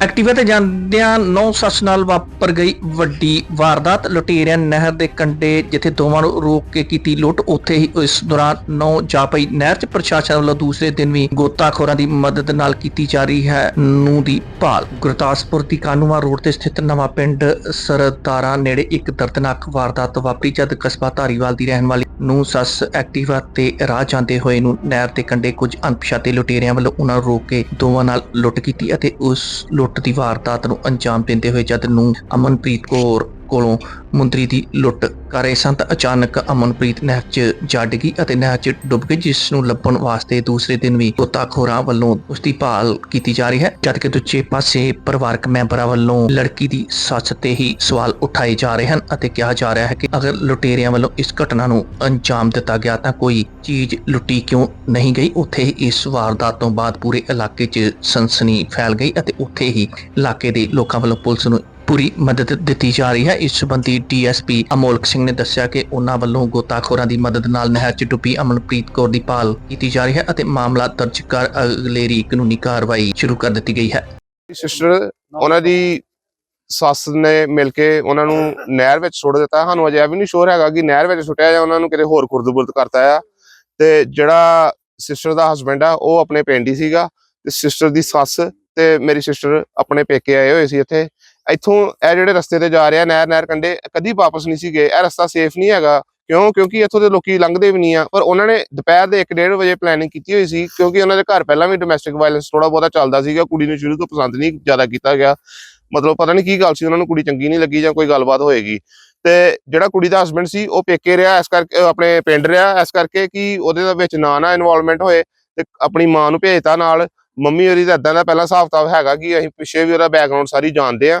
Activa ਤੇ ਜਾਂਦਿਆਂ ਨੌ ਸੱਸ ਨਾਲ ਵਾਪਰ ਗਈ ਵੱਡੀ ਵਾਰਦਾਤ। ਲੁਟੇਰਿਆਂ ਨਹਿਰ ਦੇ ਕੰਢੇ ਜਿੱਥੇ ਦੋਵਾਂ ਨੂੰ ਰੋਕ ਕੇ ਕੀਤੀ ਲੁੱਟ, ਉੱਥੇ ਹੀ ਇਸ ਦੌਰਾਨ ਨੌ ਜਾ ਨਹਿਰ 'ਚ ਪ੍ਰਸ਼ਾਸਨ ਵੱਲੋਂ ਦੂਸਰੇ ਦਿਨ ਵੀ ਗੋਤਾਖੋਰਾਂ ਦੀ ਮਦਦ ਨਾਲ ਕੀਤੀ ਜਾ ਰਹੀ ਹੈ। ਨੂੰ ਦੀ ਭਾਲ, ਗੁਰਦਾਸਪੁਰ ਦੀ ਕਾਨੂੰਵਾ ਰੋਡ ਤੇ ਸਥਿਤ ਨਵਾਂ ਪਿੰਡ ਸਰਦਾਰਾ ਨੇੜੇ ਇੱਕ ਦਰਦਨਾਕ ਵਾਰਦਾਤ ਵਾਪਰੀ, ਜਦ ਕਸਬਾ ਧਾਰੀਵਾਲ ਦੀ ਰਹਿਣ ਵਾਲੀ ਨੂੰ ਸੱਸ ਐਕਟਿਵਾ ਤੇ ਰਾਹ ਜਾਂਦੇ ਹੋਏ ਨੂੰ ਨਹਿਰ ਦੇ ਕੰਢੇ ਕੁਝ ਅਣਪਛਾਤੇ ਲੁਟੇਰਿਆਂ ਵੱਲੋਂ ਉਹਨਾਂ ਨੂੰ ਰੋਕ ਕੇ ਦੋਵਾਂ ਨਾਲ ਲੁੱਟ ਕੀਤੀ ਅਤੇ ਉਸ ਲੁੱਟ ਦੀ ਵਾਰਦਾਤ ਨੂੰ ਅੰਜਾਮ ਦਿੰਦੇ ਹੋਏ ਜਦ ਨੂੰ ਅਮਨਪ੍ਰੀਤ ਕੌਰ ਕੋਲੋਂ ਮੁੰਦਰੀ ਦੀ ਲੁੱਟ ਕਰ ਰਹੇ ਸਨ ਤਾਂ ਅਚਾਨਕ ਅਮਨਪ੍ਰੀਤ ਨਹਿਰ 'ਚ ਜਾ ਡਿੱਗੀ ਅਤੇ ਨਹਿਰ 'ਚ ਡੁੱਬ ਗਈ, ਜਿਸ ਨੂੰ ਲੱਭਣ ਵਾਸਤੇ ਦੂਸਰੇ ਦਿਨ ਵੀ ਗੋਤਾਖੋਰਾਂ ਵੱਲੋਂ ਉਸ ਦੀ ਭਾਲ ਕੀਤੀ ਜਾ ਰਹੀ ਹੈ। ਜਦ ਦੂਜੇ ਪਾਸੇ ਪਰਿਵਾਰਕ ਮੈਂਬਰਾਂ ਵੱਲੋਂ ਲੜਕੀ ਦੀ ਸੱਸ ਤੇ ਹੀ ਸਵਾਲ ਉਠਾਏ ਜਾ ਰਹੇ ਹਨ ਅਤੇ ਕਿਹਾ ਜਾ ਰਿਹਾ ਹੈ ਕਿ ਅਗਰ ਲੁਟੇਰਿਆਂ ਵੱਲੋਂ ਇਸ ਘਟਨਾ ਨੂੰ ਅੰਜਾਮ ਦਿੱਤਾ ਗਿਆ ਤਾਂ ਕੋਈ ਚੀਜ਼ ਲੁੱਟੀ ਕਿਉਂ ਨਹੀਂ ਗਈ? ਉੱਥੇ ਹੀ ਇਸ ਵਾਰਦਾਤ ਤੋਂ ਬਾਅਦ ਪੂਰੇ ਇਲਾਕੇ 'ਚ ਸਨਸਨੀ ਫੈਲ ਗਈ ਅਤੇ ਉੱਥੇ ਹੀ ਇਲਾਕੇ ਦੇ ਲੋਕਾਂ ਵੱਲੋਂ ਪੁਲਿਸ ਨੂੰ ਪੂਰੀ ਮਦਦ ਦਿੱਤੀ ਜਾ ਰਹੀ ਹੈ। ਇਸ ਸੰਬੰਧੀ ਡੀਐਸਪੀ ਅਮੋਲਕ ਸਿੰਘ ਨੇ ਦੱਸਿਆ ਕਿ ਉਹਨਾਂ ਵੱਲੋਂ ਗੋਤਾਖੋਰਾਂ ਦੀ ਮਦਦ ਨਾਲ ਨਹਿਰ 'ਚ ਡੁੱਬੀ ਅਮਨਪ੍ਰੀਤ ਕੌਰ ਦੀ ਭਾਲ ਕੀਤੀ ਜਾ ਰਹੀ ਹੈ ਅਤੇ ਮਾਮਲਾ ਦਰਜ ਕਰ ਅਗਲੇਰੀ ਕਾਨੂੰਨੀ ਕਾਰਵਾਈ ਸ਼ੁਰੂ ਕਰ ਦਿੱਤੀ ਗਈ ਹੈ। ਸਿਸਟਰ ਉਹਨਾਂ ਦੀ ਸੱਸ ਨੇ ਮਿਲ ਕੇ ਉਹਨਾਂ ਨੂੰ ਨਹਿਰ ਵਿੱਚ ਸੁੱਟ ਦਿੱਤਾ। ਸਾਨੂੰ ਅਜੇ ਵੀ ਨਹੀਂ ਸ਼ੋਰ ਹੈਗਾ ਕਿ ਨਹਿਰ ਵਿੱਚ ਸੁੱਟਿਆ ਜਾਂ ਉਹਨਾਂ ਨੂੰ ਕਿਤੇ ਹੋਰ ਖੁਰਦ-ਬੁਰਦ ਕਰਤਾ ਆ। ਤੇ ਜਿਹੜਾ ਸਿਸਟਰ ਦਾ ਹਸਬੰਡ ਆ, ਉਹ ਆਪਣੇ ਪਿੰਡ ਹੀ ਸੀਗਾ। ਤੇ ਸਿਸਟਰ ਦੀ ਸੱਸ ਤੇ ਮੇਰੀ ਸਿਸਟਰ ਆਪਣੇ ਪੇਕੇ ਆਏ ਹੋਏ ਸੀ ਇੱਥੇ। ਇੱਥੋਂ ਇਹ ਜਿਹੜੇ ਰਸਤੇ ਤੇ ਜਾ ਰਿਹਾ, ਨਹਿਰ ਨਹਿਰ ਕੰਡੇ ਕਦੀ ਵਾਪਸ ਨਹੀਂ ਸੀ ਗਏ। ਇਹ ਰਸਤਾ ਸੇਫ ਨਹੀਂ ਹੈਗਾ। ਕਿਉਂ? ਕਿਉਂਕਿ ਇੱਥੋਂ ਦੇ ਲੋਕੀ ਲੰਘਦੇ ਵੀ ਨਹੀਂ ਆ। ਪਰ ਉਹਨਾਂ ਨੇ ਦੁਪਹਿਰ ਦੇ 1:30 ਵਜੇ ਪਲੈਨਿੰਗ ਕੀਤੀ ਹੋਈ ਸੀ, ਕਿਉਂਕਿ ਉਹਨਾਂ ਦੇ ਘਰ ਪਹਿਲਾਂ ਵੀ ਡੋਮੈਸਟਿਕ ਵਾਇਲੈਂਸ ਥੋੜਾ ਬਹੁਤਾ ਚੱਲਦਾ ਸੀਗਾ। ਕੁੜੀ ਨੂੰ ਸ਼ੁਰੂ ਤੋਂ ਪਸੰਦ ਨਹੀਂ ਜ਼ਿਆਦਾ ਕੀਤਾ ਗਿਆ। ਮਤਲਬ ਪਤਾ ਨਹੀਂ ਕੀ ਗੱਲ ਸੀ, ਉਹਨਾਂ ਨੂੰ ਕੁੜੀ ਚੰਗੀ ਨਹੀਂ ਲੱਗੀ ਜਾਂ ਕੋਈ ਗੱਲਬਾਤ ਹੋਏਗੀ। ਤੇ ਜਿਹੜਾ ਕੁੜੀ ਦਾ ਹਸਬੰਡ ਸੀ, ਉਹ ਪੇਕੇ ਰਿਹਾ, ਇਸ ਕਰਕੇ, ਅਹ ਆਪਣੇ ਪਿੰਡ ਰਿਹਾ, ਇਸ ਕਰਕੇ ਕਿ ਉਹਦੇ ਦੇ ਵਿੱਚ ਨਾ ਨਾ ਇਨਵੋਲਵਮੈਂਟ ਹੋਏ ਤੇ ਆਪਣੀ ਮਾਂ ਨੂੰ ਭੇਜਤਾ ਨਾਲ। ਮੰਮੀ ਹੋਰੀ ਦਾ ਇਦਾਂ ਦਾ ਪਹਿਲਾਂ ਹਿਸਾਬ ਕਿਤਾਬ ਹੈਗਾ ਕਿ ਅਸੀਂ ਪਿੱਛੇ ਵੀ ਉਹਦਾ ਬੈਕਗ੍ਰਾਉਂਡ ਸਾਰੀ ਜਾਣਦੇ ਆ।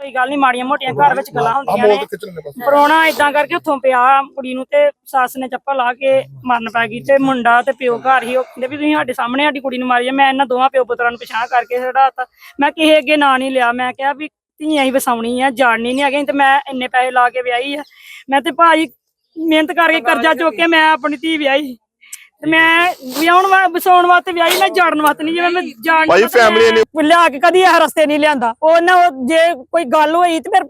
ਕੋਈ ਗੱਲ ਨਹੀਂ ਮਾੜੀਆਂ ਮੋਟੀਆਂ ਘਰ ਵਿੱਚ ਗੱਲਾਂ ਹੁੰਦੀਆਂ ਨੇ। ਪਰੋਣਾ ਇਦਾਂ ਕਰਕੇ ਉੱਥੋਂ ਪਿਆ ਕੁੜੀ ਨੂੰ ਤੇ ਸੱਸ ਨੇ ਚੱਪਲ ਲਾ ਕੇ ਮਰਨ ਪੈ ਗਈ ਤੇ ਮੁੰਡਾ ਤੇ ਪਿਓ ਘਰ ਹੀ ਉਹ ਕਹਿੰਦੇ ਵੀ ਤੁਸੀਂ ਸਾਡੇ ਸਾਹਮਣੇ ਸਾਡੀ ਕੁੜੀ ਨੂੰ ਮਾਰੀ ਆ ਮੈਂ ਇਹਨਾਂ ਦੋਵਾਂ ਪਿਓ ਪੁੱਤਰਾਂ ਨੂੰ ਪਛਾਣ ਕਰਕੇ ਛਡਾਤਾ ਮੈਂ ਕਿਸੇ ਅੱਗੇ ਨਾਂ ਨਹੀਂ ਲਿਆ ਮੈਂ ਕਿਹਾ ਵੀ ਧੀਆਂ ਹੀ ਵਸਾਉਣੀ ਆ ਜਾਣਨੀ ਨਹੀਂ ਹੈਗੀ ਤੇ ਮੈਂ ਇੰਨੇ ਪੈਸੇ ਲਾ ਕੇ ਵਿਆਹੀ ਆ। ਮੈਂ ਤੇ ਭਾਈ ਮਿਹਨਤ ਕਰਕੇ ਕਰਜ਼ਾ ਚੁੱਕ ਕੇ ਮੈਂ ਆਪਣੀ ਧੀ ਵਿਆਹੀ। ਤੇ ਮੈਂ ਵਿਆਹਣ ਵਾ ਵਸਾਉਣ ਵਾਸਤੇ ਵਿਆਹੀ ਮੈਂ ਜਾਣ ਵਾਸਤੇ ਨਹੀਂ ਜਿਵੇਂ ਮੈਂ ਜਾਣ ਭਾਈ family ਨੇ- ਲਿਆ ਕੇ ਕਦੀ ਇਹ ਰਸਤੇ ਨਹੀਂ ਲਿਆਂਦਾ। ਉਹ ਨਾ ਉਹ ਜੇ ਕੋਈ ਗੱਲ ਹੋਈ ਤੇ ਫਿਰ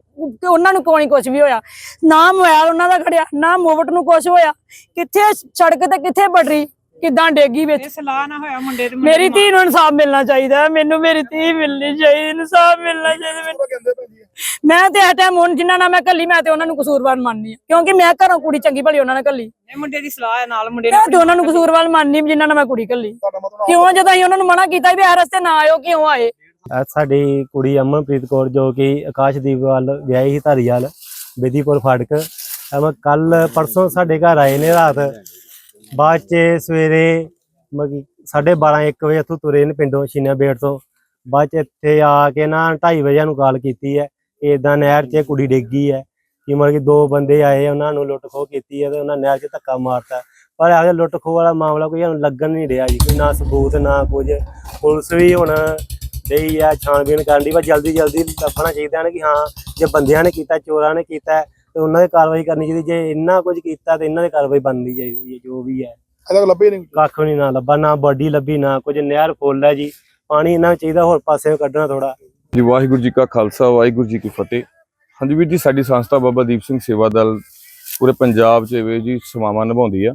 ਉਹਨਾਂ ਨੂੰ ਕੋਈ ਕੁਝ ਵੀ ਹੋਇਆ? ਨਾ ਮੋਬਾਈਲ ਉਹਨਾਂ ਦਾ ਖੜਿਆ ਨਾ ਮੋਵਟ ਨੂੰ ਕੁਝ ਹੋਇਆ। ਕਿੱਥੇ ਸੜਕ ਤੇ ਕਿੱਥੇ ਬਟਰੀ? ਕਿਦਾਂ ਡੇਗੀ ਵਿੱਚ? ਇਹ ਸਲਾਹ ਨਾ ਹੋਇਆ ਮੁੰਡੇ ਤੇ ਮੁੰਡੇ ਮੇਰੀ ਦੀ ਧੀ ਨੂੰ ਇਨਸਾਫ ਮਿਲਣਾ ਚਾਹੀਦਾ ਹੈ। ਮੈਨੂੰ ਮੇਰੀ ਧੀ ਮਿਲਣੀ ਚਾਹੀਦੀ ਇਨਸਾਫ ਮਿਲਣਾ ਚਾਹੀਦਾ ਮੈਨੂੰ। ਮੈਂ ਤੇ ਇਹ ਟਾਈਮ ਹੁਣ ਜਿਨ੍ਹਾਂ ਨਾਲ ਮੈਂ ਕੱਲੀ ਮੈਂ ਤੇ ਉਹਨਾਂ ਨੂੰ ਕਸੂਰਵਾਰ ਮੰਨਨੀ ਆ ਕਿਉਂਕਿ ਮੈਂ ਘਰੋਂ ਕੁੜੀ ਚੰਗੀ ਭਲੀ ਉਹਨਾਂ ਨਾਲ ਕੱਲੀ ਇਹ ਮੁੰਡੇ ਦੀ ਸਲਾਹ ਹੈ ਨਾਲ ਮੁੰਡੇ ਮੈਂ ਤੇ ਉਹਨਾਂ ਨੂੰ ਕਸੂਰਵਾਰ ਮੰਨਨੀ ਜਿਨ੍ਹਾਂ ਨਾਲ ਮੈਂ ਕੁੜੀ ਕੱਲੀ ਕਿਉਂ ਜਦੋਂ ਅਸੀਂ ਉਹਨਾਂ ਨੂੰ ਮਨਾ ਕੀਤਾ ਵੀ ਇਹ ਰਸਤੇ ਨਾ ਆਇਓ ਕਿਉਂ ਆਏ? ਇਹ ਸਾਡੀ ਕੁੜੀ ਅਮਨਪ੍ਰੀਤ ਕੌਰ ਜੋ ਕਿ ਆਕਾਸ਼ਦੀਪ ਵੱਲ ਵਿਆਹੀ ਸੀ ਧਾਰੀਵਾਲ ਬੇਦੀਪੁਰ ਫਾਟਕ। ਐਵੇਂ ਕੱਲ ਪਰਸੋਂ ਸਾਡੇ ਘਰ ਆਏ ਨੇ ਰਾਤ। ਬਾਅਦ ਚ ਸਵੇਰੇ ਮਗੀ 12:30 1 ਵਜੇ ਇੱਥੋਂ ਤੁਰੇ ਨੇ ਪਿੰਡੋਂ ਸ਼ੀਨਾ ਬੇੜ ਤੋਂ। ਬਾਅਦ ਚ ਇੱਥੇ ਆ ਕੇ ਨਾ 2:30 ਵਜੇ ਨੂੰ ਕਾਲ ਕੀਤੀ ਹੈ। ਇਦਾਂ ਨਹਿਰ 'ਚ ਕੁੜੀ ਡਿੱਗੀ ਹੈ। ਕਿ ਮਤਲਬ ਕਿ ਦੋ ਬੰਦੇ ਆਏ, ਉਹਨਾਂ ਨੂੰ ਲੁੱਟ ਖੋਹ ਕੀਤੀ ਹੈ ਤੇ ਉਹਨਾਂ ਨਹਿਰ 'ਚ ਧੱਕਾ ਮਾਰਤਾ। ਪਰ ਆਗੇ ਲੁੱਟ ਖੋਹ ਵਾਲਾ ਮਾਮਲਾ ਕੋਈ ਸਾਨੂੰ ਲੱਗਣ ਨਹੀਂ ਰਿਹਾ ਜੀ, ਕੋਈ ਨਾ ਸਬੂਤ, ਨਾ ਕੁਝ। ਪੁਲਿਸ ਵੀ ਹੁਣ ਦੇਈ ਆ ਛਾਣਬੀਣ ਕਰਨ ਦੀ, ਪਰ ਜਲਦੀ ਜਲਦੀ ਲੱਭਣਾ ਚਾਹੀਦਾ ਨੇ ਕਿ ਹਾਂ, ਜੇ ਬੰਦਿਆਂ ਨੇ ਕੀਤਾ, ਚੋਰਾਂ ਨੇ ਕੀਤਾ ਤੇ ਉਹਨਾਂ ਦੀ ਕਾਰਵਾਈ ਕਰਨੀ ਚਾਹੀਦੀ ਜੇ ਇੰਨਾ ਕੁਝ ਕੀਤਾ ਤੇ ਇਹਨਾਂ ਦੀ ਕਾਰਵਾਈ ਬਣਨੀ ਚਾਹੀਦੀ ਹੈ ਜੋ ਵੀ ਹੈ। ਅਲੱਗ ਲੱਭੇ ਨਹੀਂ ਕੱਖ ਨਹੀਂ ਨਾ ਲੱਭਾ ਨਾ ਬਾਡੀ ਲੱਭੀ ਨਾ ਕੁਝ ਨਹਿਰ ਫੁੱਲ ਹੈ ਜੀ। ਪਾਣੀ ਇਹਨਾਂ ਨੂੰ ਚਾਹੀਦਾ ਹੋਰ ਪਾਸੇ ਕੱਢਣਾ ਥੋੜਾ ਜੀ ਵਾਹਿਗੁਰੂ ਜੀ ਕਾ ਖਾਲਸਾ ਵਾਹਿਗੁਰੂ ਜੀ ਕੀ ਫਤਿਹ। ਹਾਂਜੀ ਵੀਰ ਜੀ ਸਾਡੀ ਸੰਸਥਾ ਬਾਬਾ ਦੀਪ ਸਿੰਘ ਸੇਵਾ ਦਲ ਪੂਰੇ ਪੰਜਾਬ 'ਚ ਵੀ ਜੀ ਸੇਵਾਵਾਂ ਨਿਭਾਉਂਦੀ ਆ।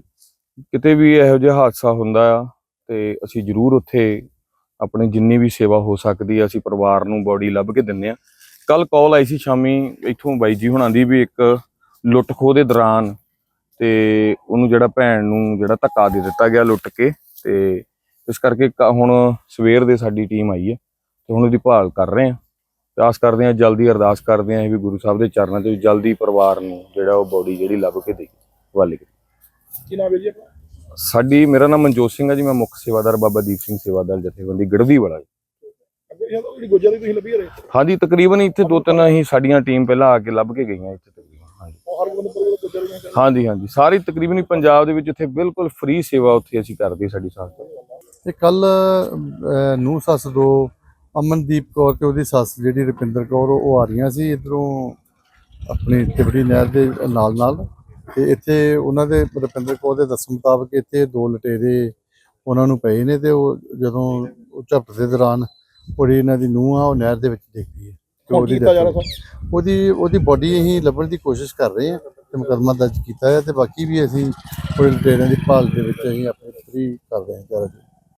ਕਿਤੇ ਵੀ ਇਹੋ ਜਿਹਾ ਹਾਦਸਾ ਹੁੰਦਾ ਆ ਤੇ ਅਸੀਂ ਜ਼ਰੂਰ ਉੱਥੇ ਆਪਣੀ ਜਿੰਨੀ ਵੀ ਸੇਵਾ ਹੋ ਸਕਦੀ ਆ ਅਸੀਂ ਪਰਿਵਾਰ ਨੂੰ ਬੋਡੀ ਲੱਭ ਕੇ ਦਿੰਨੇ ਆ। ਕੱਲ ਕਾਲ ਆਈ ਸੀ ਸ਼ਾਮੀ ਇੱਥੋਂ ਬਾਈ ਜੀ ਹੁਣਾਂ ਦੀ ਵੀ ਇੱਕ ਲੁੱਟ ਖੋਹ ਦੇ ਦੌਰਾਨ ਤੇ ਉਹਨੂੰ ਜਿਹੜਾ ਭੈਣ ਨੂੰ ਜਿਹੜਾ ਧੱਕਾ ਦੇ ਦਿੱਤਾ ਗਿਆ ਲੁੱਟ ਕੇ ਤੇ ਇਸ ਕਰਕੇ ਹੁਣ ਸਵੇਰ ਦੇ ਸਾਡੀ ਟੀਮ ਆਈ ਹੈ ਤੇ ਹੁਣ ਉਹਦੀ ਭਾਲ ਕਰ ਰਹੇ ਤੇ ਆਸ ਕਰਦੇ ਹਾਂ ਜਲਦੀ ਅਰਦਾਸ ਕਰਦੇ ਹਾਂ ਵੀ ਗੁਰੂ ਸਾਹਿਬ ਦੇ ਚਰਨਾਂ 'ਚ ਜਲਦੀ ਪਰਿਵਾਰ ਨੂੰ ਜਿਹੜਾ ਉਹ ਬੋਡੀ ਜਿਹੜੀ ਲੱਭ ਕੇ ਦੇ ਵਾਲੇ ਕੀ ਨਾਮ ਹੈ ਜੀ? ਸਾਡੀ ਮੇਰਾ ਨਾਮ ਮਨਜੋਤ ਸਿੰਘ ਹੈ ਜੀ ਮੈਂ ਮੁੱਖ ਸੇਵਾਦਾਰ ਬਾਬਾ ਦੀਪ ਸਿੰਘ ਸੇਵਾਦਾਰ ਜਥੇਬੰਦੀ ਗੜਦੀ ਵਾਲਾ ਜੀ ਅੱਗੇ ਵੀ ਜਿਹੜੀ ਗੋਜਾ ਦੀ ਤੁਸੀਂ ਲੱਭੀ ਰਹੇ ਹਾਂਜੀ ਤਕਰੀਬਨ ਇੱਥੇ ਦੋ ਤਿੰਨ ਅਸੀਂ ਸਾਡੀਆਂ ਟੀਮ ਪਹਿਲਾਂ ਆ ਕੇ ਲੱਭ ਕੇ ਗਈਆਂ ਇੱਥੇ ਤਕਰੀਬਨ ਉਹ ਹਾਂਜੀ ਹਾਂਜੀ। ਸਾਰੀ ਤਕਰੀਬਨ ਹੀ ਪੰਜਾਬ ਦੇ ਵਿੱਚ ਇੱਥੇ ਬਿਲਕੁਲ ਫ੍ਰੀ ਸੇਵਾ ਉੱਥੇ ਅਸੀਂ ਕਰਦੇ ਸਾਡੀ ਸੰਸਥਾ ਤੇ। ਕੱਲ ਨੂੰ ਸੱਸ ਦੋ ਅਮਨਦੀਪ ਕੌਰ ਤੇ ਉਹਦੀ ਸੱਸ ਜਿਹੜੀ ਰੁਪਿੰਦਰ ਕੌਰ ਉਹ ਆ ਰਹੀਆਂ ਸੀ ਇਧਰੋਂ ਆਪਣੀ ਤਿਬੜੀ ਨਹਿਰ ਦੇ ਨਾਲ ਨਾਲ। ਤੇ ਇੱਥੇ ਉਹਨਾਂ ਦੇ ਰੁਪਿੰਦਰ ਕੌਰ ਦੇ ਦੱਸਣ ਮੁਤਾਬਕ ਇੱਥੇ ਦੋ ਲਟੇਰੇ ਉਹਨਾਂ ਨੂੰ ਪਏ ਨੇ ਤੇ ਉਹ ਜਦੋਂ ਉਹ ਝਪਟ ਦੇ ਦੌਰਾਨ ਉਹਦੀ ਇਹਨਾਂ ਦੀ ਨੂੰਹ ਆ ਉਹ ਨਹਿਰ ਦੇ ਵਿੱਚ ਡਿੱਗ ਹੈ। ਤੇ ਹੁਣ ਕੀ ਕੀਤਾ death ਜਾ ਹੋ ਰਿਹਾ ਗਈ। ਉਹਦੀ ਉਹਦੀ ਬੋਡੀ ਅਸੀਂ ਲੱਭਣ ਦੀ ਕੋਸ਼ਿਸ਼ ਕਰ ਰਹੇ ਹਾਂ ਤੇ ਮੁਕੱਦਮਾ ਦਰਜ ਕੀਤਾ ਹੈ ਤੇ ਬਾਕੀ ਵੀ ਅਸੀਂ ਉਹਦੇ ਲਟੇਰਿਆਂ ਦੀ ਭਾਲ ਦੇ ਵਿੱਚ ਅਸੀਂ ਆਪਣੇ ਫਰੀ ਕਰ ਰਹੇ ਹਾਂ